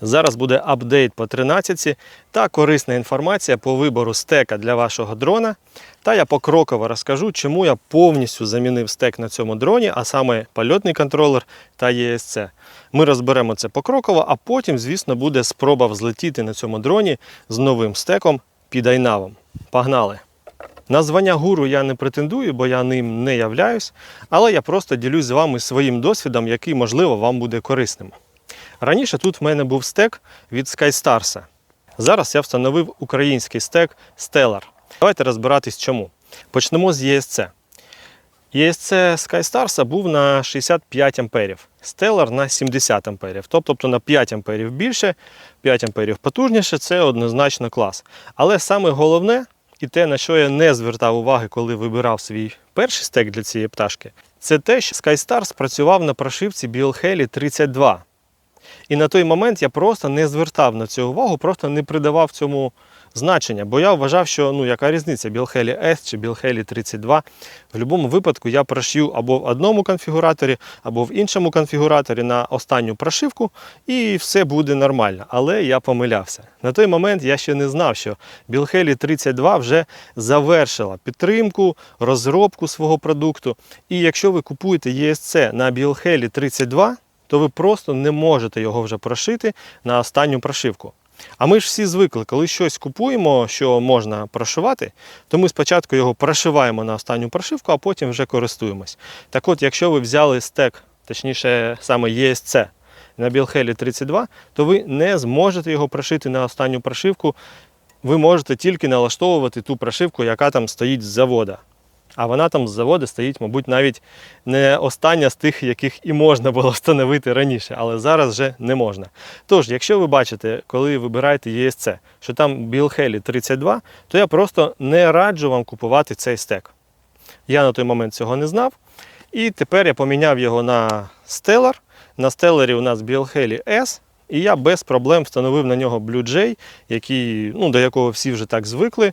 Зараз буде апдейт по 13 та корисна інформація по вибору стека для вашого дрона. Та я покроково розкажу, чому я повністю замінив стек на цьому дроні, а саме польотний контролер та ESC. Ми розберемо це покроково, а потім, звісно, буде спроба взлетіти на цьому дроні з новим стеком під айнавом. Погнали! На звання гуру я не претендую, бо я ним не являюсь, але я просто ділюсь з вами своїм досвідом, який, можливо, вам буде корисним. Раніше тут в мене був стек від SkyStars. Зараз я встановив український стек Stellar. Давайте розбиратись чому. Почнемо з ESC. ESC SkyStars був на 65 амперів, Stellar на 70 амперів. Тобто на 5 амперів більше, 5 амперів потужніше це однозначно клас. Але саме головне, і те, на що я не звертав уваги, коли вибирав свій перший стек для цієї пташки, це те, що SkyStars працював на прошивці BLHeli 32. І на той момент я просто не звертав на це увагу, просто не придавав цьому значення. Бо я вважав, що ну яка різниця, BLHeli S чи BLHeli 32. В будь-якому випадку я прошью або в одному конфігураторі, або в іншому конфігураторі на останню прошивку, і все буде нормально. Але я помилявся. На той момент я ще не знав, що BLHeli 32 вже завершила підтримку, розробку свого продукту. І якщо ви купуєте ESC на BLHeli 32, то ви просто не можете його вже прошити на останню прошивку. А ми ж всі звикли, коли щось купуємо, що можна прошивати, то ми спочатку його прошиваємо на останню прошивку, а потім вже користуємось. Так от, якщо ви взяли стек, точніше саме ESC на BLHeli 32, то ви не зможете його прошити на останню прошивку. Ви можете тільки налаштовувати ту прошивку, яка там стоїть з завода. А вона там з заводу стоїть, мабуть, навіть не остання з тих, яких і можна було встановити раніше, але зараз вже не можна. Тож, якщо ви бачите, коли вибираєте ESC, що там BLHeli 32, то я просто не раджу вам купувати цей стек. Я на той момент цього не знав. І тепер я поміняв його на Stellar. На Stellar у нас BLHeli S. І я без проблем встановив на нього Blue Jay, який, ну, до якого всі вже так звикли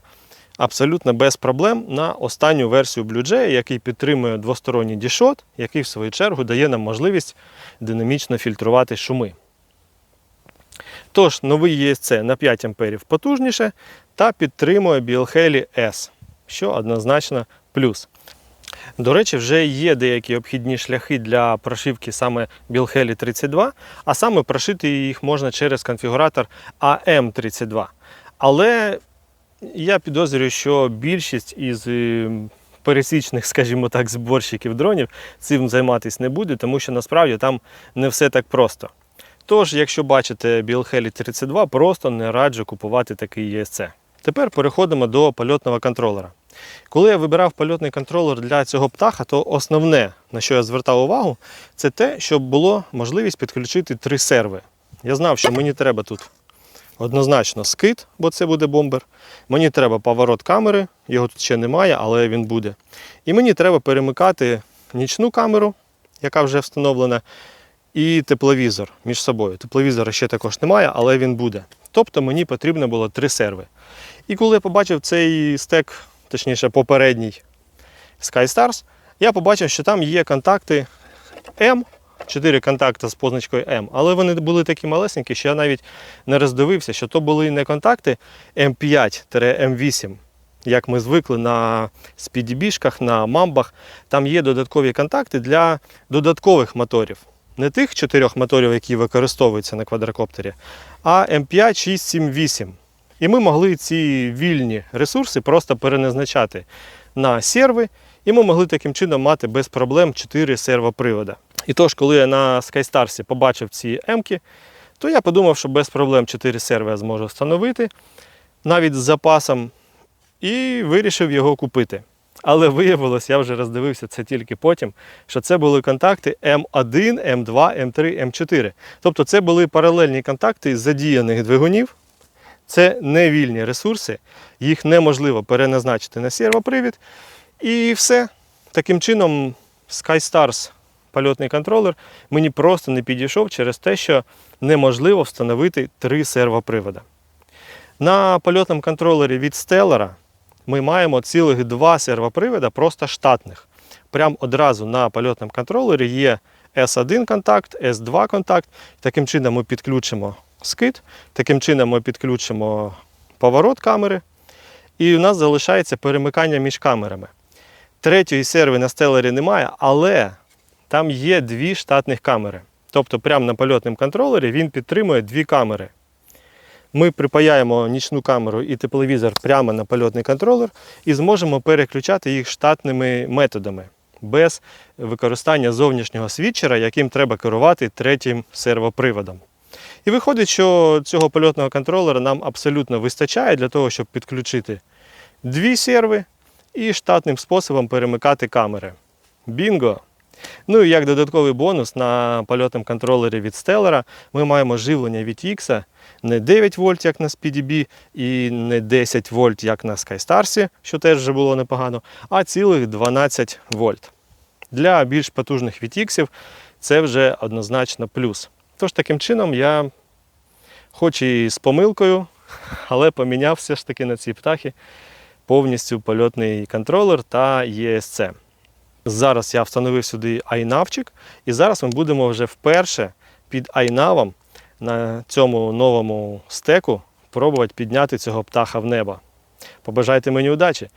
абсолютно без проблем на останню версію BlueJ, який підтримує двосторонній дішот, який в свою чергу дає нам можливість динамічно фільтрувати шуми. Тож, новий ESC на 5 амперів потужніше та підтримує BLHeli S, що однозначно плюс. До речі, вже є деякі обхідні шляхи для прошивки саме BLHeli 32, а саме прошити їх можна через конфігуратор AM32. Але я підозрюю, що більшість із е, пересічних, скажімо так, зборщиків дронів цим займатися не буде, тому що насправді там не все так просто. Тож, якщо бачите BLHeli 32, просто не раджу купувати такий ESC. Тепер переходимо до польотного контролера. Коли я вибирав польотний контролер для цього птаха, то основне, на що я звертав увагу, це те, щоб було можливість підключити три серви. Я знав, що мені треба тут однозначно скид, бо це буде бомбер. Мені треба поворот камери, його тут ще немає, але він буде. І мені треба перемикати нічну камеру, яка вже встановлена, і тепловізор між собою. Тепловізора ще також немає, але він буде. Тобто мені потрібно було три серви. І коли я побачив цей стек, точніше попередній SkyStars, я побачив, що там є контакти М, 4 контакти з позначкою М, але вони були такі малесенькі, що я навіть не роздивився, що то були не контакти М5-М8, як ми звикли на спідібішках, на мамбах. Там є додаткові контакти для додаткових моторів. Не тих чотирьох моторів, які використовуються на квадрокоптері, а М5, 6, 7, 8. І ми могли ці вільні ресурси просто переназначати на серви, і ми могли таким чином мати без проблем 4 сервопривода. І тож, коли я на SkyStars побачив ці М-ки, то я подумав, що без проблем 4 серви я зможу встановити, навіть з запасом, і вирішив його купити. Але виявилось, я вже роздивився це тільки потім, що це були контакти М1, М2, М3, М4. Тобто це були паралельні контакти задіяних двигунів. Це не вільні ресурси, їх неможливо переназначити на сервопривід. І все. Таким чином, SkyStars польотний контролер мені просто не підійшов через те, що неможливо встановити три сервопривода. На польотному контролері від Stellar ми маємо цілих два сервопривода, просто штатних. Прямо одразу на польотному контролері є S1 контакт, S2 контакт. Таким чином ми підключимо скид. Таким чином ми підключимо поворот камери, і у нас залишається перемикання між камерами. Третьої серви на стелері немає, але там є дві штатних камери. Тобто, прямо на польотному контролері він підтримує дві камери. Ми припаяємо нічну камеру і тепловізор прямо на польотний контролер і зможемо переключати їх штатними методами без використання зовнішнього світчера, яким треба керувати третім сервоприводом. І виходить, що цього польотного контролера нам абсолютно вистачає для того, щоб підключити дві серви і штатним способом перемикати камери. Бінго! Ну і як додатковий бонус на польотному контролері від Stellar ми маємо живлення від X не 9 вольт, як на SPDB, і не 10 вольт, як на SkyStars, що теж вже було непогано, а цілих 12 вольт. Для більш потужних VTX це вже однозначно плюс. Тож таким чином я, хоч і з помилкою, але поміняв все ж таки на ці птахи повністю польотний контролер та ESC. Зараз я встановив сюди айнавчик, і зараз ми будемо вже вперше під айнавом на цьому новому стеку пробувати підняти цього птаха в небо. Побажайте мені удачі!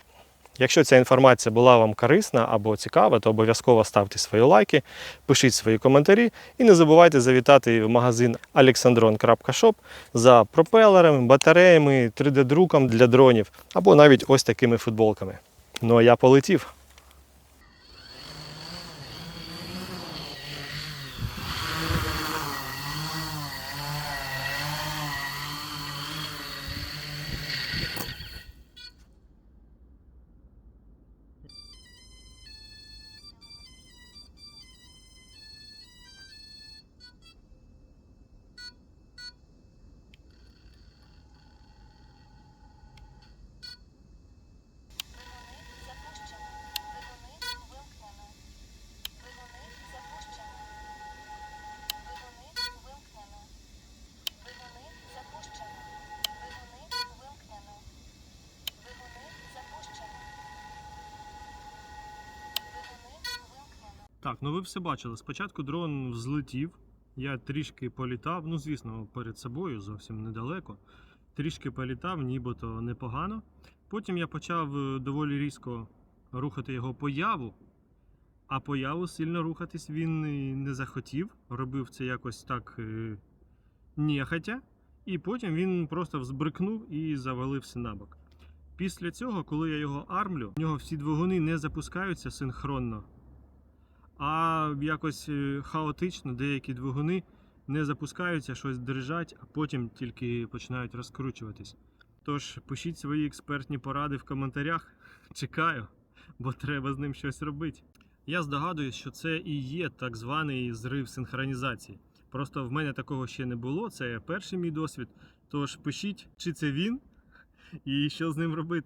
Якщо ця інформація була вам корисна або цікава, то обов'язково ставте свої лайки, пишіть свої коментарі і не забувайте завітати в магазин alexandron.shop за пропелерами, батареями, 3D-друком для дронів або навіть ось такими футболками. Ну а я полетів. Так, ну ви все бачили. Спочатку дрон взлетів, я трішки політав, ну звісно, перед собою зовсім недалеко. Трішки політав, нібито непогано. Потім я почав е, доволі різко рухати його по яву, а по яву сильно рухатись він не захотів. Робив це якось так е, нехотя. І потім він просто взбрикнув і завалився на бок. Після цього, коли я його армлю, в нього всі двигуни не запускаються синхронно а якось е, хаотично деякі двигуни не запускаються, щось дрижать, а потім тільки починають розкручуватись. Тож пишіть свої експертні поради в коментарях. Чекаю, бо треба з ним щось робити. Я здогадуюсь, що це і є так званий зрив синхронізації. Просто в мене такого ще не було, це перший мій досвід. Тож пишіть, чи це він і що з ним робити.